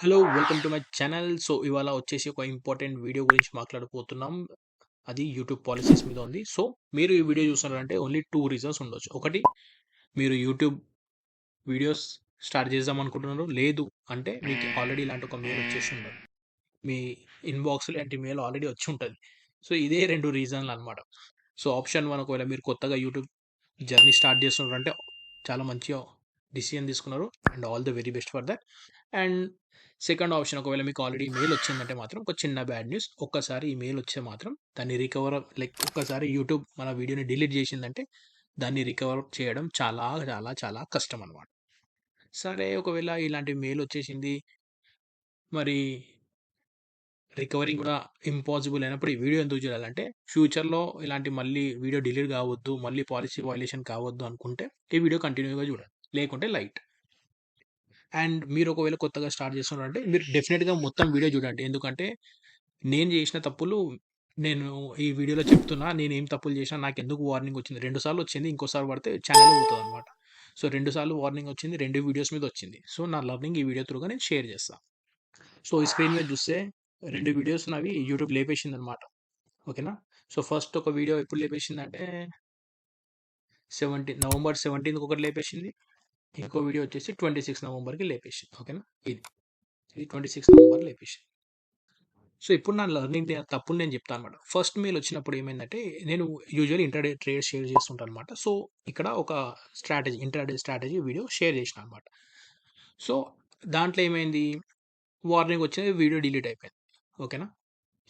Hello welcome to my channel. So, ఇవాళ వచ్చేసి ఒక ఇంపార్టెంట్ వీడియో గురించి మాట్లాడబోతున్నాం. అది యూట్యూబ్ పాలసీస్ మీద ఉంది. సో, మీరు ఈ వీడియో చూస్తున్నారంటే ఓన్లీ టూ రీజన్స్ ఉండొచ్చు. ఒకటి మీరు యూట్యూబ్ వీడియోస్ స్టార్ట్ చేద్దాం అనుకుంటున్నారు. లేదు అంటే మీకు ఆల్రెడీ ఇలాంటి ఒక మెయిల్ వచ్చేసి ఉండదు మీ ఇన్‌బాక్స్‌లో లాంటి మెయిల్ ఆల్రెడీ వచ్చి ఉంటుంది సో, ఇదే రెండు రీజన్లు అనమాట సో, ఆప్షన్ వన్ ఒకవేళ మీరు కొత్తగా యూట్యూబ్ జర్నీ స్టార్ట్ చేస్తున్నారంటే చాలా మంచిగా డిసిషన్ తీసుకున్నారు. And all the very best for that and second option ఒకవేళ మీకు ఆల్రెడీ మెయిల్ వచ్చిందంటే మాత్రం ఒక చిన్న బ్యాడ్ న్యూస్. ఒక్కసారి ఈ మెయిల్ వస్తే మాత్రం దాన్ని రికవర్ లైక్ ఒక్కసారి యూట్యూబ్ మన వీడియోని డిలీట్ చేసిందంటే దాన్ని రికవర్ చేయడం చాలా చాలా చాలా కష్టం అనమాట. సరే ఒకవేళ ఇలాంటి మెయిల్ వచ్చేసింది. మరి రికవరీ కూడా ఇంపాసిబుల్ అయినప్పుడు ఈ వీడియో ఎందుకు చూడాలంటే ఫ్యూచర్‌లో ఇలాంటి మళ్ళీ వీడియో డిలీట్ కావద్దు, మళ్ళీ పాలసీ వయలేషన్ కావద్దు అనుకుంటే ఈ వీడియో కంటిన్యూ‌గా చూడండి. లేకుంటే లైట్. అండ్ మీరు ఒకవేళ కొత్తగా స్టార్ట్ చేస్తున్నారంటే మీరు డెఫినెట్గా మొత్తం వీడియో చూడండి. ఎందుకంటే నేను చేసిన తప్పులు నేను ఈ వీడియోలో చెప్తున్నా. నేను ఏం తప్పులు చేసినా నాకు ఎందుకు వార్నింగ్ వచ్చింది. 2 సార్లు వచ్చింది. ఇంకోసారి పడితే ఛానల్ అవుతుంది అనమాట సో, రెండు సార్లు వార్నింగ్ వచ్చింది. రెండు వీడియోస్ మీద వచ్చింది. సో, నా లర్నింగ్ ఈ వీడియో త్రూగా నేను షేర్ చేస్తాను సో, ఈ స్క్రీన్ మీద చూస్తే రెండు వీడియోస్ నావి యూట్యూబ్ లేపేసింది అనమాట ఓకేనా. సో, ఫస్ట్ ఒక వీడియో ఎప్పుడు లేపేసింది అంటే సెవెంటీన్ నవంబర్ 17కి ఒకటి లేపేసింది. ఇంకో వీడియో వచ్చేసి 26 నవంబర్‌కి లేపేసింది. ఓకేనా. ఇది. ఇది 26 నవంబర్ లేపేసింది. సో, ఇప్పుడు నా లెర్నింగ్ తప్పులు నేను చెప్తా అనమాట. ఫస్ట్ మెయిల్ వచ్చినప్పుడు ఏమైందంటే నేను యూజువల్లీ ఇంట్రాడే ట్రేడ్ షేర్ చేస్తుంటా అనమాట. సో, ఇక్కడ ఒక strategy intraday strategy video share చేసినా అనమాట. సో, దాంట్లో ఏమైంది వార్నింగ్ వచ్చింది. వీడియో డిలీట్ అయిపోయింది. ఓకేనా.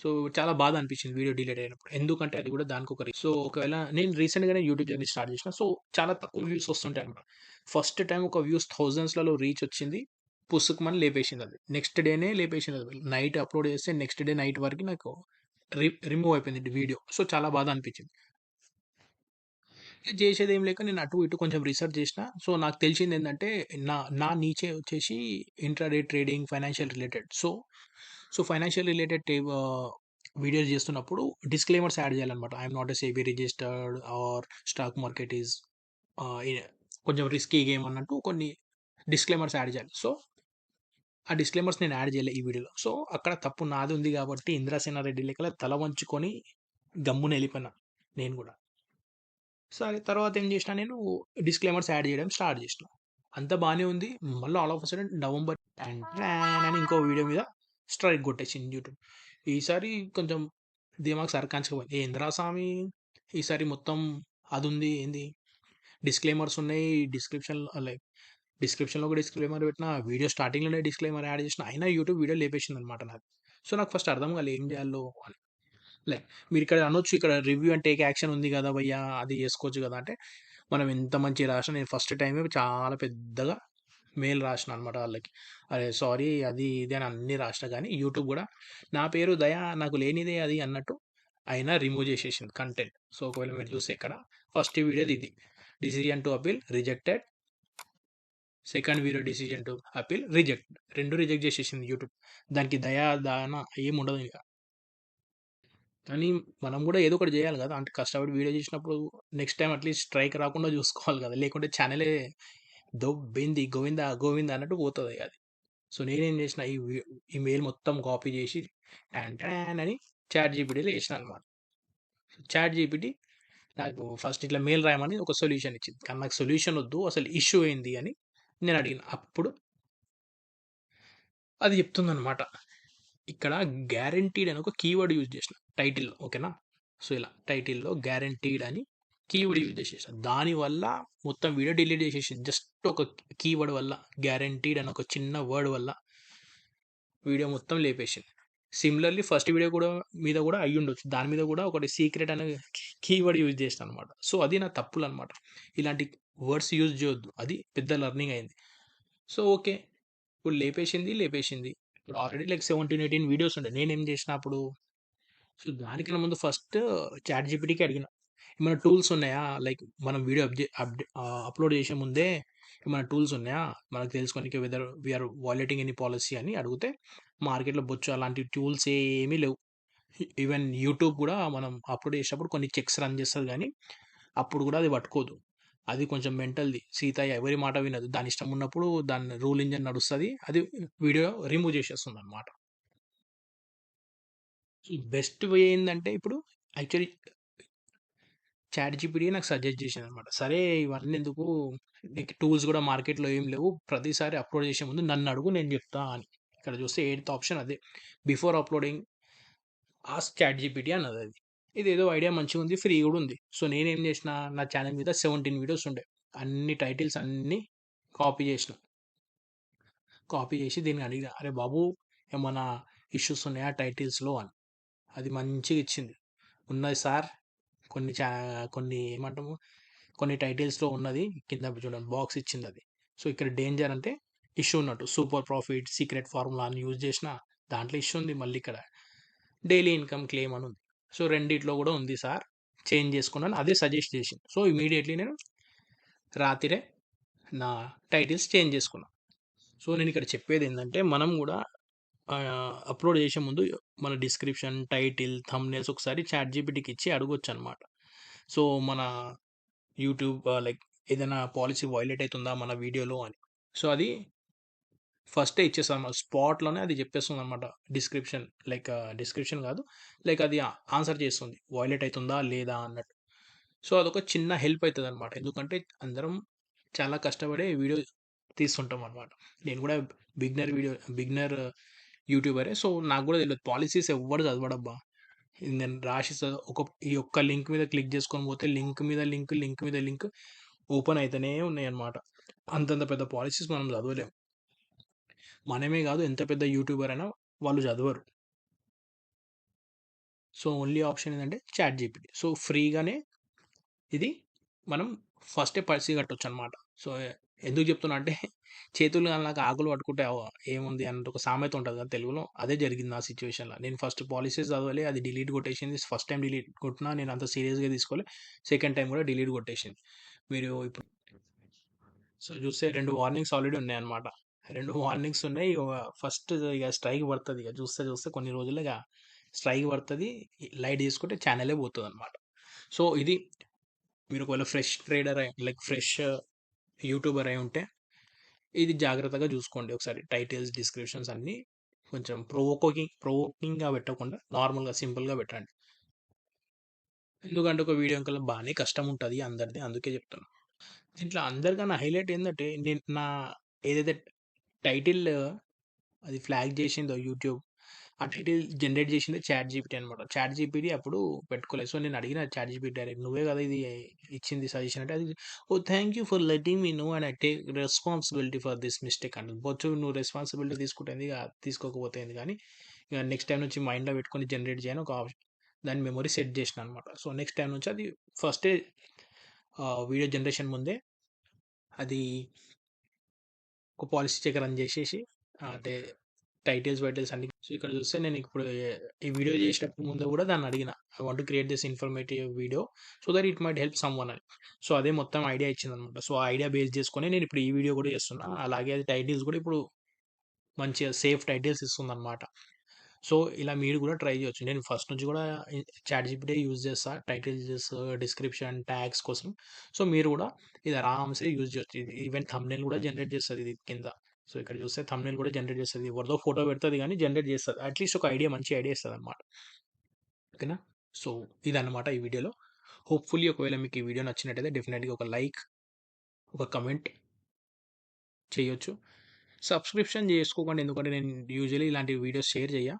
సో, చాలా బాధ అనిపించింది వీడియో డిలేట్ అయినప్పుడు. ఎందుకంటే అది కూడా దానికి ఒక సో, ఒకవేళ నేను రీసెంట్‌గానే యూట్యూబ్ జర్నీ స్టార్ట్ చేసిన. సో, చాలా తక్కువ వ్యూస్ వస్తుంటాయి అనమాట. ఫస్ట్ టైం ఒక వ్యూస్ థౌసండ్స్‌లలో రీచ్ వచ్చింది. పుసుకుమని లేపేసింది అది. నెక్స్ట్ డేనే లేపేసింది అది. నైట్ అప్‌లోడ్ చేస్తే నెక్స్ట్ డే నైట్ వరకు నాకు రిమూవ్ అయిపోయింది వీడియో. సో, చాలా బాధ అనిపించింది. చేసేది ఏం లేక నేను అటు ఇటు కొంచెం రీసెర్చ్ చేసిన. సో, నాకు తెలిసింది ఏంటంటే నా నా నీచే వచ్చేసి intraday trading, financial related. So, so, financial related videos చేస్తున్నప్పుడు డిస్క్లైమర్స్ యాడ్ చేయాలన్నమాట I'm not a savvy registered or stock market is కొంచెం రిస్కీ గేమ్ అన్నట్టు కొన్ని డిస్క్లైమర్స్ యాడ్ చేయాలి. సో, ఆ డిస్క్లైమర్స్ నేను యాడ్ చేయలే ఈ వీడియోలో. సో, అక్కడ తప్పు నాది ఉంది కాబట్టి ఇంద్రసేనారెడ్డి లెక్కల తల వంచుకొని గమ్మున వెళ్ళిపోయినా నేను కూడా. సరే తర్వాత ఏం చేసినా నేను డిస్క్లైమర్స్ యాడ్ చేయడం స్టార్ట్ చేసినా. అంత బాగానే ఉంది. మళ్ళీ all of a November and అని ఇంకో వీడియో మీద స్ట్రైక్ కొట్టేసింది యూట్యూబ్. ఈసారి కొంచెం దిమాగ్ సర్కాంచకపోయింది. ఏందిరా స్వామి ఈసారి మొత్తం అది ఉంది ఏంది డిస్క్లైమర్స్ ఉన్నాయి. డిస్క్రిప్షన్ లైక్ డిస్క్రిప్షన్‌లో కూడా డిస్క్లైమర్ పెట్టిన. వీడియో స్టార్టింగ్‌లోనే డిస్క్లైమర్ యాడ్ చేసిన. అయినా యూట్యూబ్ వీడియో లేపేసిందనమాట నాకు సో, నాకు ఫస్ట్ అర్థం కాలేదు ఏం చేయాలో అని. లైక్ ఇక్కడ అనొచ్చు ఇక్కడ రివ్యూ అండ్ టేక్ యాక్షన్ ఉంది కదా భయ్యా! అది చేసుకోవచ్చు కదా! అంటే మనం ఎంత మంచిగా రాసిన నేను ఫస్ట్ టైమే చాలా పెద్దగా మెయిల్ రాసినా అనమాట వాళ్ళకి. అరే సారీ అది ఇది అని అన్నీ రాసినా గానీ యూట్యూబ్ కూడా నా పేరు దయ నాకు లేనిదే అది అన్నట్టు అయినా రిమూవ్ చేసేసింది కంటెంట్. సో, ఒకవేళ మీరు చూస్తే ఇక్కడ ఫస్ట్ వీడియోది ఇది. Decision to appeal rejected. Second video decision to appeal reject. 2 reject చేసేసింది యూట్యూబ్. దానికి దయ, దాన ఏముండదు ఇక. కానీ మనం కూడా ఏదో ఒకటి చేయాలి కదా! అంటే కష్టపడి వీడియో చేసినప్పుడు నెక్స్ట్ టైమ్ అట్‌లీస్ట్ స్ట్రైక్ రాకుండా చూసుకోవాలి కదా! లేకుంటే ఛానెలే దొబ్బింది గోవిందా గోవిందా అన్నట్టు పోతుంది అది. సో, నేనేం చేసిన ఈ ఈ మెయిల్ మొత్తం కాపీ చేసి టాన్ అని చాట్ జీపీటీలో వేసిన అనమాట. చాట్ జీపీటీ నాకు ఫస్ట్ ఇట్లా మెయిల్ రాయమని ఒక సొల్యూషన్ ఇచ్చింది. కానీ నాకు సొల్యూషన్ వద్దు. అసలు ఇష్యూ ఏంది అని నేను అడిగిన. అప్పుడు అది చెప్తుందనమాట. ఇక్కడ గ్యారంటీడ్ అని ఒక కీవర్డ్ యూజ్ చేసిన టైటిల్ ఓకేనా. సో, ఇలా టైటిల్‌లో గ్యారంటీడ్ అని కీవర్డ్ యూజ్ చేసేసాను దానివల్ల మొత్తం వీడియో డిలీట్ చేసేసింది. జస్ట్ ఒక కీవర్డ్ వల్ల గ్యారంటీడ్ అని ఒక చిన్న వర్డ్ వల్ల వీడియో మొత్తం లేపేసింది. సిమిలర్‌లీ ఫస్ట్ వీడియో కూడా మీద కూడా అయ్యుండొచ్చు. దాని మీద కూడా ఒకటి సీక్రెట్ అనే కీవర్డ్ యూజ్ చేసిన అనమాట. సో, అది నా తప్పులు అనమాట ఇలాంటి వర్డ్స్ యూజ్ చేయొద్దు. అది పెద్ద లెర్నింగ్ అయింది. So, okay. ఇప్పుడు లేపేసింది, లేపేసింది. ఇప్పుడు ఆల్రెడీ లైక్ 17, 18 వీడియోస్ ఉండే. నేనేం చేసిన అప్పుడు సో, దానికన్నా ముందు ఫస్ట్ చాట్ జీపీటీకి అడిగిన. ఏమైనా టూల్స్ ఉన్నాయా? లైక్ మనం వీడియో అప్‌డే అప్‌డే ఆహ్, అప్‌లోడ్ చేసే ముందే ఏమైనా టూల్స్ ఉన్నాయా? మనకు తెలుసుకోనికి whether we are violating any policy అని అడిగితే మార్కెట్‌లో బొచ్చు అలాంటి టూల్స్ ఏమీ లేవు. ఈవెన్ యూట్యూబ్ కూడా మనం అప్‌లోడ్ చేసేటప్పుడు కొన్ని చెక్స్ రన్ చేస్తది గానీ, అప్పుడు కూడా అది పట్టుకోదు. అది కొంచెం మెంటల్‌ది. సీత ఎవరి మాట వినదు. దాని ఇష్టం ఉన్నప్పుడు దాని రూల్ ఇంజిన్ నడుస్తది. అది వీడియో రిమూవ్ చేసేస్తుందనమాట. ఈ బెస్ట్ వే ఏందంటే ఇప్పుడు యాక్చువల్లీ చాట్ జీపీటీ నాకు సజెస్ట్ చేసిందనమాట. సరే ఇవన్నీ ఎందుకు నీకు టూల్స్ గూడా మార్కెట్‌లో ఏం లేవు. ప్రతిసారి అప్‌లోడ్ చేసే ముందు నన్ను అడుగు నేను చెప్తా అని. ఇక్కడ చూస్తే ఎయిత్ ఆప్షన్ అదే. Before uploading ask chat GPT అన్నదది. ఇదేదో ఐడియా మంచిగుంది. ఫ్రీ గూడా ఉంది. సో నేనేం చేసిన నా ఛానెల్ మీద 17 వీడియోస్ ఉండే. అన్ని టైటిల్స్ అన్నీ కాపీ చేసిన. కాపీ చేసి దీన్ని అడిగిన. "అరే బాబు ఏమన్నా ఇష్యూస్ ఉన్నాయా టైటిల్స్‌లో" అని. అది మంచిగా ఇచ్చింది. "ఉన్నది సార్. కొన్ని చా కొన్ని ఏమంటాము కొన్ని టైటిల్స్‌లో ఉన్నది. కింద చూడండి బాక్స్ ఇచ్చింది అది సో ఇక్కడ డేంజర్ అంటే ఇష్యూ ఉన్నట్టు. సూపర్ ప్రాఫిట్, సీక్రెట్ ఫార్ములా అని యూజ్ చేసిన దాంట్లో ఇష్యూ ఉంది మళ్ళీ ఇక్కడ. డైలీ ఇన్‌కమ్ క్లెయిమ్ అని ఉంది. సో రెండిట్లో కూడా ఉంది సార్. చేంజ్ చేసుకున్నాను. అదే సజెస్ట్ చేసింది. సో ఇమీడియట్లీ నేను రాత్రిరే నా టైటిల్స్ చేంజ్ చేసుకున్నాను సో నేను ఇక్కడ చెప్పేది ఏంటంటే మనం కూడా అప్‌లోడ్ చేసే ముందు మన డిస్క్రిప్షన్, టైటిల్, థమ్నేల్స్ ఒకసారి చాట్ జీపీటీకి ఇచ్చి అడగొచ్చనమాట. సో మన యూట్యూబ్ లైక్ ఏదైనా పాలసీ వైలెట్ అవుతుందా మన వీడియోలో అని. సో అది ఫస్టే ఇచ్చేస్తదనమాట. స్పాట్‌లోనే అది చెప్పేస్తుంది అనమాట డిస్క్రిప్షన్ లైక్ డిస్క్రిప్షన్ కాదు. లైక్ అది ఆన్సర్ చేస్తుంది. వాయిలెట్ అవుతుందా లేదా అన్నట్టు. సో అదొక చిన్న హెల్ప్ అవుతుంది అనమాట ఎందుకంటే అందరం చాలా కష్టపడి వీడియో తీస్తుంటాం అనమాట నేను కూడా బిగ్నర్ వీడియో బిగ్నర్ యూట్యూబరే. సో నాకు కూడా తెలియదు పాలసీస్ ఎవ్వరు చదవడబ్బా. నేను రాసిస్తా ఒక ఈ ఒక్క లింక్ మీద క్లిక్ చేసుకొని పోతే లింక్ మీద లింక్, లింక్ మీద లింక్ ఓపెన్ అయితేనే ఉన్నాయన్నమాట. అంతంత పెద్ద పాలసీస్ మనం చదవలేము మనమే కాదు ఎంత పెద్ద యూట్యూబర్ అయినా వాళ్ళు చదవరు. సో ఓన్లీ ఆప్షన్ ఏంటంటే చాట్ జీపీటీ. సో ఫ్రీగానే ఇది మనం ఫస్టే అనమాట సో ఎందుకు చెప్తున్నా అంటే చేతులు నాకు ఆకులు పట్టుకుంటే ఏముంది అన్నట్టు ఒక సామెత ఉంటుంది కదా తెలుగులో. అదే జరిగింది నా సిచ్యువేషన్లో నేను ఫస్ట్ పాలసీస్ చదవాలి అది డిలీట్ కొట్టేసింది. ఫస్ట్ టైం డిలీట్ కొట్టినా నేను అంత సీరియస్‌గా తీసుకోవాలి సెకండ్ టైం కూడా డిలీట్ కొట్టేసింది. మీరు ఇప్పుడు సో చూస్తే రెండు వార్నింగ్స్ ఆల్రెడీ ఉన్నాయన్నమాట. రెండు వార్నింగ్స్ ఉన్నాయి. ఫస్ట్ ఇక స్ట్రైక్ పడుతుంది ఇక చూస్తే చూస్తే కొన్ని రోజుల్లో ఇగ స్ట్రైక్ పడుతుంది లైట్ తీసుకుంటే పోతుంది అనమాట సో ఇది మీరు ఒకవేళ fresh trader like fresh YouTuber అయి ఉంటే ఇది జాగ్రత్తగా చూసుకోండి ఒకసారి. టైటిల్స్, డిస్క్రిప్షన్స్ అన్నీ కొంచెం ప్రొవోకింగ్ ప్రొవోకింగ్‌గా పెట్టకుండా నార్మల్‌గా సింపుల్‌గా పెట్టండి. ఎందుకంటే ఒక వీడియో వెనకాల బాగానే కష్టం ఉంటుంది అందరిది. అందుకే చెప్తున్నా. దీంట్లో అందరికన్నా హైలైట్ ఏంటంటే నేను నా ఏదైతే టైటిల్ అది ఫ్లాగ్ చేసిందో యూట్యూబ్. ఆ జనరేట్ చేసింది చాట్ జీపీటీ అనమాట. చాట్ జీపీటీ అప్పుడు పెట్టుకోలేదు. సో నేను అడిగిన చాట్ జీపీటీ డైరెక్ట్ "నువ్వే కదా ఇది ఇచ్చింది సజెషన్" అంటే అది ఓ thank you for letting me know and I take responsibility for this mistake" అంటది. బొచ్చు నువ్వు రెస్పాన్సిబిలిటీ తీసుకుంటే ఏంది కానీ తీసుకోకపోతే నెక్స్ట్ టైమ్ నుంచి మైండ్‌లో పెట్టుకొని జనరేట్ చేయని ఒక ఆప్షన్ దాని మెమొరీ సెట్ చేసినా అనమాట. సో నెక్స్ట్ టైమ్ నుంచి అది ఫస్టే వీడియో జనరేషన్ ముందే అది ఒక పాలిసీ చెక్ రన్ చేసేసి అంటే టైటిల్స్, వైటిల్స్ అన్ని సో ఇక్కడ చూస్తే నేను ఇప్పుడు ఈ వీడియో చేసేటప్పుడు ముందు కూడా దాన్ని అడిగిన. I want to create this informative video so that it might help someone అని. సో అదే మొత్తం ఐడియా ఇచ్చిందనమాట. సో ఆ ఐడియా బేస్ చేసుకొని నేను ఇప్పుడు ఈ వీడియో కూడా చేస్తున్నా. అలాగే అది టైటిల్స్ కూడా ఇప్పుడు మంచిగా సేఫ్ టైటిల్స్ ఇస్తుందనమాట. సో ఇలా మీరు కూడా ట్రై చేయొచ్చు. నేను ఫస్ట్ నుంచి కూడా చాట్ జీపీటీ యూజ్ చేస్తా. టైటిల్స్, డిస్క్రిప్షన్, ట్యాగ్స్ కోసం. సో మీరు కూడా ఇది ఆరామ్‌సే యూజ్ చేయొచ్చు. ఈవెన్ థంబ్‌నెయిల్ కూడా జనరేట్ చేస్తది ఇది కింద. సో ఇక్కడ చూస్తే థంబ్‌నెయిల్ కూడా జనరేట్ చేస్తుంది ఎవరిదో ఫోటో పెడుతుంది కానీ జనరేట్ చేస్తుంది అట్‌లీస్ట్ ఒక ఐడియా మంచి ఐడియా ఇస్తదనమాట. ఓకేనా? సో ఇదన్నమాట ఈ వీడియోలో. హోప్‌ఫుల్లీ ఒకవేళ మీకు ఈ వీడియో నచ్చినట్టయితే డెఫినెట్‌గా ఒక లైక్, ఒక కమెంట్ చేయొచ్చు. సబ్స్క్రిప్షన్ చేసుకోకండి. ఎందుకంటే నేను యూజువల్లీ ఇలాంటి వీడియోస్ షేర్ చేయ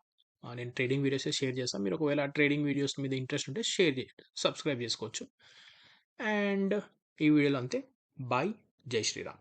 నేను ట్రేడింగ్ వీడియోసే షేర్ చేస్తా. మీరు ఒకవేళ ట్రేడింగ్ వీడియోస్ మీద ఇంట్రెస్ట్ ఉంటే షేర్ చేయండి. సబ్స్క్రైబ్ చేసుకోవచ్చు. అండ్ ఈ వీడియోలో అంతే. బాయ్. జై శ్రీరామ్.